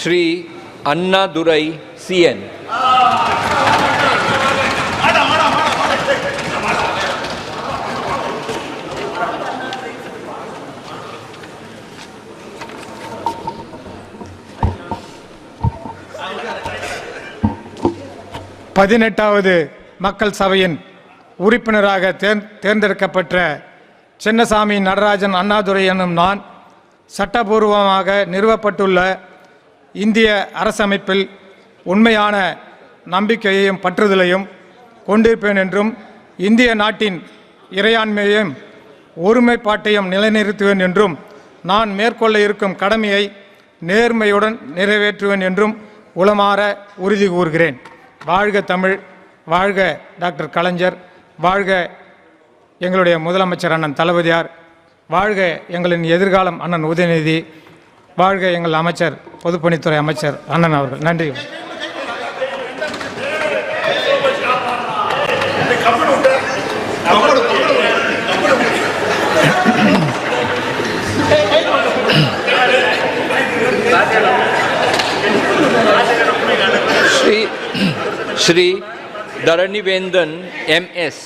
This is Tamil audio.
ஸ்ரீ அண்ணாதுரை சிஎன். பதினெட்டாவது மக்கள் சபையின் உறுப்பினராக தேர் தேர்ந்தெடுக்கப்பட்ட சின்னசாமி நடராஜன் அண்ணாதுரை எனும் நான் சட்டபூர்வமாக நிறுவப்பட்டுள்ள இந்திய அரசமைப்பில் உண்மையான நம்பிக்கையையும் பற்றுதலையும் கொண்டிருப்பேன் என்றும் இந்திய நாட்டின் இறையாண்மையையும் ஒருமைப்பாட்டையும் நிலைநிறுத்துவேன் என்றும் நான் மேற்கொள்ள இருக்கும் கடமையை நேர்மையுடன் நிறைவேற்றுவேன் என்றும் உளமாற உறுதி கூறுகிறேன். வாழ்க தமிழ் வாழ்க டாக்டர் கலைஞர் வாழ்க எங்களுடைய முதலமைச்சர் அண்ணன் தளபதியார் வாழ்க எங்களின் எதிர்காலம் அண்ணன் உதயநிதி வாழ்க எங்கள் அமைச்சர் பொதுப்பணித்துறை அமைச்சர் அண்ணன் அவர்கள் நன்றி ஸ்ரீ Shri Dharanivendan MS.